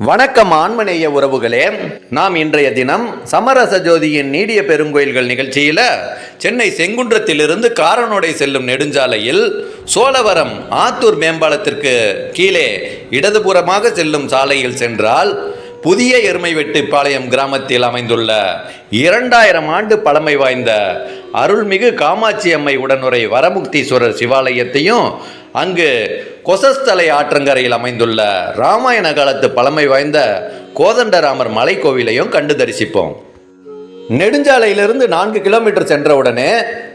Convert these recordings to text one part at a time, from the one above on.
வணக்கம் ஆன்மநேய உறவுகளே. நாம் இன்றைய தினம் சமரச ஜோதியின் நீடிய பெருங்கோயில்கள் நிகழ்ச்சியில் சென்னை செங்குன்றத்திலிருந்து காரனோடை செல்லும் நெடுஞ்சாலையில் சோழவரம் ஆத்தூர் மேம்பாலத்திற்கு கீழே இடதுபுறமாக செல்லும் சாலையில் சென்றால் புதிய எருமைவெட்டிப்பாளையம் கிராமத்தில் அமைந்துள்ள இரண்டாயிரம் ஆண்டு பழமை வாய்ந்த அருள்மிகு காமாட்சி அம்மை உடனுரை வரமுக்தீஸ்வரர் சிவாலயத்தையும் அங்கு கொசஸ்தலை ஆற்றங்கரையில் அமைந்துள்ள ராமாயண காலத்து பழமை வாய்ந்த கோதண்டராமர் மலைக்கோவிலையும் கண்டு தரிசிப்போம். நெடுஞ்சாலையிலிருந்து நான்கு கிலோமீட்டர் சென்றவுடனே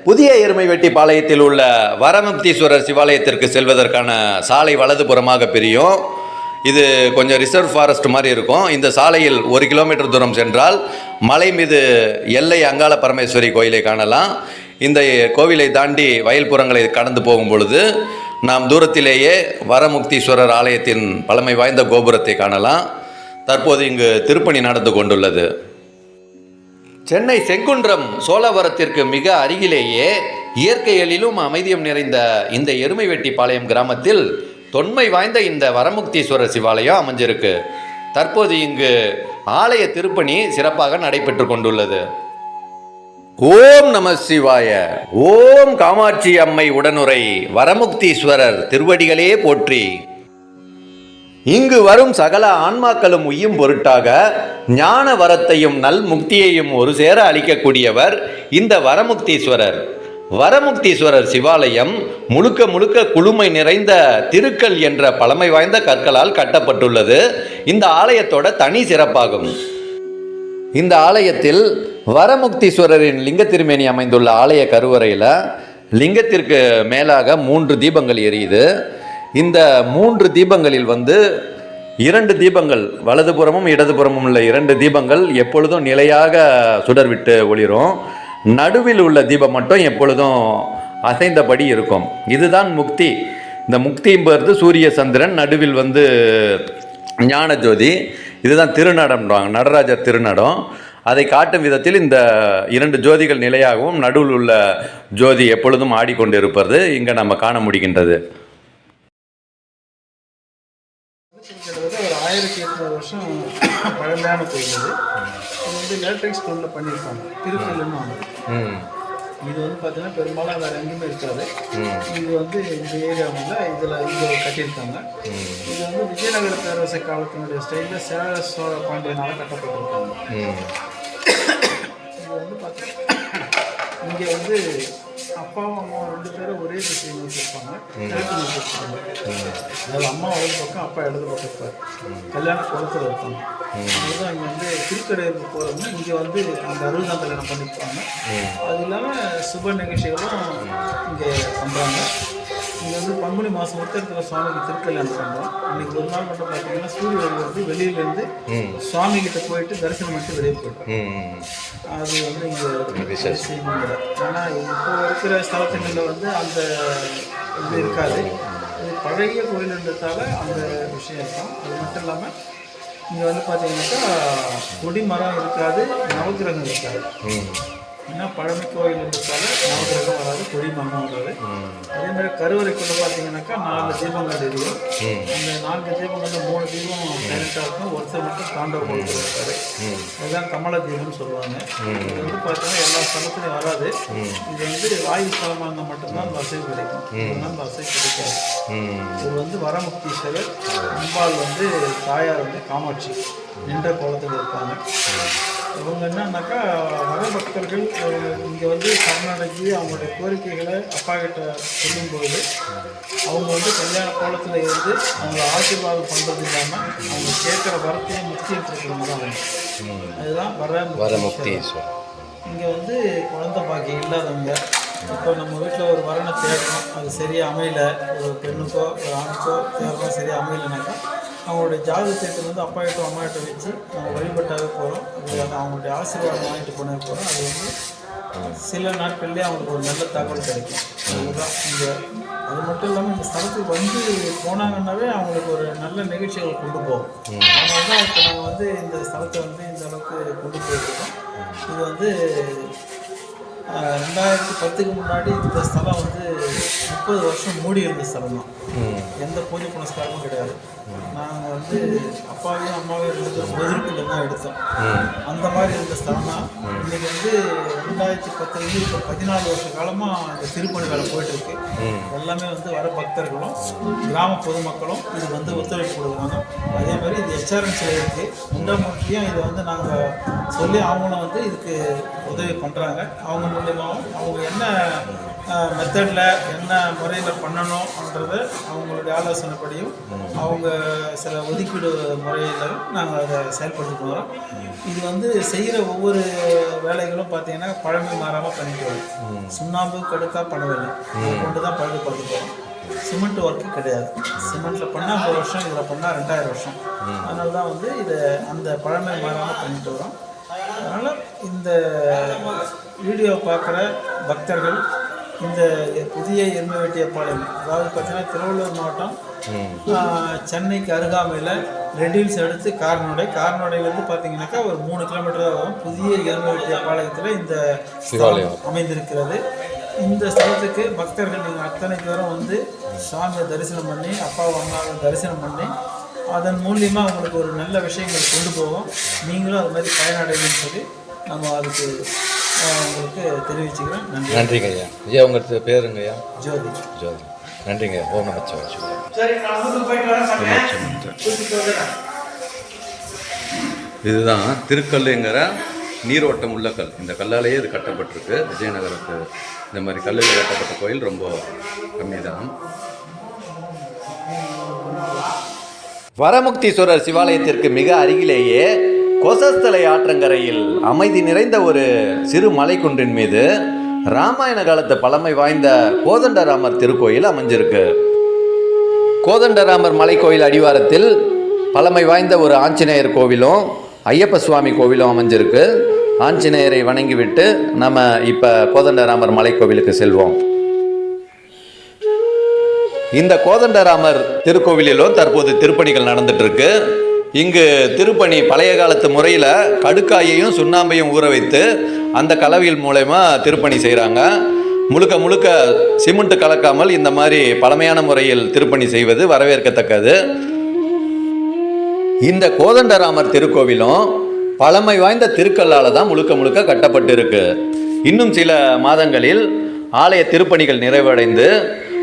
புதிய எருமைவெட்டி பாளையத்தில் உள்ள வரமுக்தீஸ்வரர் சிவாலயத்திற்கு செல்வதற்கான சாலை வலதுபுறமாக பிரியும். இது கொஞ்சம் ரிசர்வ் ஃபாரஸ்ட் மாதிரி இருக்கும். இந்த சாலையில் ஒரு கிலோமீட்டர் தூரம் சென்றால் மலை மீது எல்லை அங்காள பரமேஸ்வரி கோயிலை காணலாம். இந்த கோவிலை தாண்டி வயல்புறங்களை கடந்து போகும் பொழுது நாம் தூரத்திலேயே வரமுக்தீஸ்வரர் ஆலயத்தின் பழமை வாய்ந்த கோபுரத்தை காணலாம். தற்போது இங்கு திருப்பணி நடந்து கொண்டுள்ளது. சென்னை செங்குன்றம் சோழவரத்திற்கு மிக அருகிலேயே இயற்கை எழிலும் அமைதியும் நிறைந்த இந்த எருமை வெட்டிபாளையம் கிராமத்தில் தொன்மை வாய்ந்த இந்த வரமுக்தீஸ்வரர் சிவாலயம் அமைஞ்சிருக்கு. தற்போது இங்கு ஆலய திருப்பணி சிறப்பாக நடைபெற்று கொண்டுள்ளது. ஓம் நம சிவாய. ஓம் காமாட்சி அம்மை உடனுரை. வரமுக்தீஸ்வரர் திருவடிகளே போற்றி. இங்கு வரும் சகல ஆன்மாக்களும் உய்யும் பொருட்டாக ஞான வரத்தையும் நல் முக்தியையும் ஒரு சேர அளிக்கக்கூடியவர் இந்த வரமுக்தீஸ்வரர். வரமுக்தீஸ்வரர் சிவாலயம் முழுக்க முழுக்க குழுமை நிறைந்த திருக்கல் என்ற பழமை வாய்ந்த கற்களால் கட்டப்பட்டுள்ளது. இந்த ஆலயத்தோட தனி சிறப்பாகும். இந்த ஆலயத்தில் வரமுக்தீஸ்வரரின் லிங்க திருமேனி அமைந்துள்ள ஆலய கருவறையில் லிங்கத்திற்கு மேலாக மூன்று தீபங்கள் எரியுது. இந்த மூன்று தீபங்களில் வந்து இரண்டு தீபங்கள் வலதுபுறமும் இடதுபுறமும் உள்ள இரண்டு தீபங்கள் எப்பொழுதும் நிலையாக சுடர்விட்டு ஒளிரும். நடுவில் உள்ள தீபம் மட்டும் எப்பொழுதும் அசைந்தபடி இருக்கும். இதுதான் முக்தி. இந்த முக்திங்கிறது சூரிய சந்திரன் நடுவில் வந்து ஞான ஜோதி இதுதான் திருநடம்ன்றாங்க நடராஜர் திருநடம். அதை காட்டும் விதத்தில் இந்த இரண்டு ஜோதிகள் நிலையாகவும் நடுவில் உள்ள ஜோதி எப்பொழுதும் ஆடிக்கொண்டிருப்பது இங்கே நம்ம காண முடிகின்றது. கிட்டத்தட்ட ஒரு ஆயிரத்தி எட்நூறு வருஷம் பழமையான கோயில் இது. இது வந்து எலக்ட்ரிக் ஸ்டோனில் பண்ணியிருக்காங்க. திருக்கல்லுன்னு வாங்க இது வந்து பார்த்தீங்கன்னா பெரும்பாலும் வேறு எங்கேயுமே இருக்காது. இது வந்து இந்த ஏரியாவில் இதில் இங்கே கட்டியிருக்காங்க. இது வந்து விஜயநகர பேரரசு காலத்தினுடைய ஸ்டைலில் சேர சோழ பாண்டியனால் கட்டப்பட்டிருக்காங்க. இது வந்து பார்த்தீங்கன்னா இங்கே வந்து அப்பாவும் அம்மாவும் ரெண்டு பேரும் ஒரே திசையை நோக்கி இருப்பாங்க கிழக்கு நோக்கி இருப்பாங்க அதாவது அம்மா வலது பக்கம் அப்பா இடது பக்கம் இருப்பார். கல்யாண குளத்தில் இருப்பாங்க. அதுதான் இங்கே வந்து திருக்கடையூருக்கு போகிறவங்க இங்கே வந்து அந்த அருள்தான் கல்யாணம் பண்ணியிருப்பாங்க அது இல்லாமல் சுப நிகழ்ச்சிகளும் இங்கே பண்ணுறாங்க இங்கே வந்து பங்குனி மாதம் உத்தரத்தில் சுவாமிக்கு திருக்கல்யாணம் பண்ணுறோம் இன்னைக்கு ஒரு நாள் மட்டும் பார்த்தீங்கன்னா சூரிய ஒளி வந்து வெளியிலேருந்து சுவாமி கிட்ட போயிட்டு தரிசனம் பண்ணிட்டு வெளியே போயிட்டோம். அது வந்து இங்கே ஏன்னா இப்போ இருக்கிற ஸ்தலத்துங்களில் வந்து அந்த இது இருக்காது. இது பழைய கோயில்ன்றதால அந்த விஷயம் இருக்கும் அது மட்டும் இல்லாமல் இங்கே வந்து பார்த்தீங்கன்னாக்கா கொடி மரம் இருக்காது நவக்கிரகம் இருக்காது. ஏன்னா பழமை கோயில்ன்றதால நவக்கிரகம் வராது கொடி மரம் வராது. அதே மாதிரி கருவறைக்குள்ள பார்த்தீங்கன்னாக்கா நாலு தீபங்கள் எரியும் அந்த நான்கு தீபங்கள்ல மூணு தீபம் டைரக்டாக இருக்கும் ஒருத்தர் மட்டும் தாண்டவ கொடுத்து இருக்காரு அதுதான் கமல தீபம்னு சொல்லுவாங்க. இது வந்து பார்த்தீங்கன்னா எல்லா ஸ்தலத்துலையும் வராது. இது வந்து வாயு ஸ்தலமாக இருந்தால் மட்டும்தான் அசைவு கிடைக்கும். அசைவு கிடைக்காது. இது வந்து வரமுக்தீஸ்வரர் அம்பாள் வந்து தாயார் வந்து காமாட்சி நின்ற கோலத்தில் இருப்பாங்க. இவங்க என்னன்னாக்கா வர பக்தர்கள் இங்கே வந்து சரணடைஞ்சு அவங்களுடைய கோரிக்கைகளை அப்பா கிட்ட சொல்லும்போது அவங்க வந்து கல்யாண கோலத்தில் இருந்து அவங்கள ஆசீர்வாதம் பண்ணுறது இல்லாமல் அவங்க கேட்குற வரத்தையும் முக்தியும் கொடுக்குறவங்க தான் அதுதான் வர வரமுக்தீஸ்வரர். இங்கே வந்து குழந்தை பாக்கியம் இல்லாதவங்க இப்போ நம்ம வீட்டில் ஒரு வரனை தேடுறோம் அது சரியாக அமையல. ஒரு பெண்ணுக்கோ ஒரு ஆணுக்கோ தேடுறோம் சரியாக அமையலைனாக்கா அவங்களுடைய ஜாதகத்தை வந்து அப்பா கிட்ட அம்மா கிட்ட வச்சு நம்ம வழிபட்டாவே போகிறோம் அது அவங்களுடைய ஆசீர்வாதம் வாங்கிட்டு போனே போகிறோம் அது வந்து சில நாட்கள்லேயே அவங்களுக்கு ஒரு நல்ல தகவல் கிடைக்கும். அதுதான் இங்கே அது மட்டும் இல்லாமல் இந்த ஸ்தலத்துக்கு வந்து போனாங்கன்னாவே அவங்களுக்கு ஒரு நல்ல நிகழ்ச்சிகள் கொண்டு போகும். அதனால தான் இப்போ நாங்கள் வந்து இந்த ஸ்தலத்தை வந்து இந்த அளவுக்கு கொண்டு போயிருக்கோம். இது வந்து ரெண்டாயிரத்தி பத்துக்கு முன்னாடி இந்த ஸ்தலம் வந்து முப்பது வருஷம் மூடி இருந்த ஸ்தலம் தான். எந்த பூஜை புனஸ்காரமும் கிடையாது. நாங்கள் வந்து அப்பாவையும் அம்மாவையும் பேரும் எதிர்ப்பில் தான் எடுத்தோம். அந்த மாதிரி இருந்த ஸ்தலம் தான் இன்னைக்கு வந்து ரெண்டாயிரத்தி பத்துலேருந்து இப்போ பதினாலு வருஷ காலமாக இந்த திருப்பணி வேலை போயிட்டு இருக்கு எல்லாமே வந்து வர பக்தர்களும் கிராம பொதுமக்களும் இது வந்து ஒத்துழைப்பு கொடுக்குறாங்க. அதே மாதிரி இது ஹெச்ஆர்என்சியில் இருக்குது முண்டமூர்த்தியும் இதை வந்து நாங்கள் சொல்லி அவங்களும் வந்து இதுக்கு உதவி பண்ணுறாங்க அவங்க மூலியமாகவும் அவங்க என்ன மெத்தடில் என்ன முறையில் பண்ணணும்ன்றது அவங்களுடைய ஆலோசனைப்படியும் அவங்க சில ஒதுக்கீடு முறையில் நாங்கள் அதை செயல்படுத்திட்டு வரோம். இது வந்து செய்கிற ஒவ்வொரு வேலைகளும் பார்த்தீங்கன்னா பழமை மாறாமல் பண்ணிட்டு வரோம் சுண்ணாம்பு கடுக்கா பண்ணவில்லை இதை கொண்டு தான் பழுதுபடுத்திட்டு வரோம் சிமெண்ட் ஒர்க்கு கிடையாது. சிமெண்ட்டில் பண்ணால் ஐம்பது வருஷம் இதில் பண்ணால் ரெண்டாயிரம் வருஷம். அதனால தான் வந்து இதை அந்த பழமை மாறாமல் பண்ணிட்டு வரோம். அதனால் இந்த வீடியோ பார்க்குற பக்தர்கள் இந்த புதிய எருமவேட்டியப்பாளையம் அதாவது பார்த்தீங்கன்னா திருவள்ளூர் மாவட்டம் சென்னைக்கு அருகாமையில் ரெடில்ஸ் எடுத்து காரனோடை. காரனோடையிலேருந்து பார்த்தீங்கன்னாக்கா ஒரு மூணு கிலோமீட்டர் தான் வரும். புதிய எருமவேட்டியப்பாளையத்தில் இந்த அமைந்திருக்கிறது. இந்த ஸ்தலத்துக்கு பக்தர்கள் நீங்கள் அத்தனை பேரும் வந்து சாமியை தரிசனம் பண்ணி அப்பாவை அம்மாவை தரிசனம் பண்ணி அதன் மூலியமாக உங்களுக்கு ஒரு நல்ல விஷயங்கள் கொண்டு போவோம். நீங்களும் அது மாதிரி பயனடைங்கன்னு சொல்லி நம்ம அதுக்கு உங்களுக்கு தெரிவிச்சுக்கிறேன். நன்றி. நன்றிங்க ஐயா ஐயா உங்கள் பேருங்க ஐயா ஜோதி. ஜோதி. நன்றிங்க. ஓம் நமச்சிவாய. இதுதான் திருக்கல்லுங்கிற நீரோட்டம் உள்ள கல். இந்த கல்லாலேயே இது கட்டப்பட்டிருக்கு. விஜயநகரத்து இந்த மாதிரி கல்லில் கட்டப்பட்ட கோயில் ரொம்ப கம்மி தான் வரமுக்தீஸ்வரர் சிவாலயத்திற்கு மிக அருகிலேயே கொசஸ்தலை ஆற்றங்கரையில் அமைதி நிறைந்த ஒரு சிறு மலைக்குன்றின் மீது ராமாயண காலத்து பழமை வாய்ந்த கோதண்டராமர் திருக்கோயில் அமைஞ்சிருக்கு. கோதண்டராமர் மலைக்கோயில் அடிவாரத்தில் பழமை வாய்ந்த ஒரு ஆஞ்சநேயர் கோவிலும் ஐயப்ப சுவாமி கோவிலும் அமைஞ்சிருக்கு. ஆஞ்சநேயரை வணங்கிவிட்டு நம்ம இப்போ கோதண்டராமர் மலைக்கோவிலுக்கு செல்வோம். இந்த கோதண்டராமர் திருக்கோவிலிலும் தற்போது திருப்பணிகள் நடந்துட்டு இருக்கு. இங்கு திருப்பணி பழைய காலத்து முறையில் கடுக்காயையும் சுண்ணாம்பையும் ஊற வைத்து அந்த கலவையில் மூலயமா திருப்பணி செய்கிறாங்க முழுக்க முழுக்க சிமெண்ட் கலக்காமல் இந்த மாதிரி பழமையான முறையில் திருப்பணி செய்வது வரவேற்கத்தக்கது. இந்த கோதண்டராமர் திருக்கோவிலும் பழமை வாய்ந்த திருக்கல்லால் தான் முழுக்க முழுக்க கட்டப்பட்டு இருக்கு இன்னும் சில மாதங்களில் ஆலய திருப்பணிகள் நிறைவடைந்து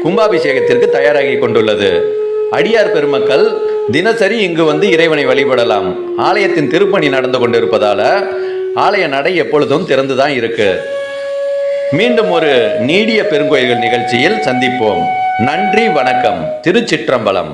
கும்பாபிஷேகத்திற்கு தயாராகி கொண்டுள்ளது. அடியார் பெருமக்கள் தினசரி இங்கு வந்து இறைவனை வழிபடலாம். ஆலயத்தின் திருப்பணி நடந்து கொண்டிருப்பதால ஆலய நடை எப்பொழுதும் திறந்துதான் இருக்கு. மீண்டும் ஒரு நீடிய பெருங்கோயில்கள் நிகழ்ச்சியில் சந்திப்போம். நன்றி வணக்கம். திருச்சிற்றம்பலம்.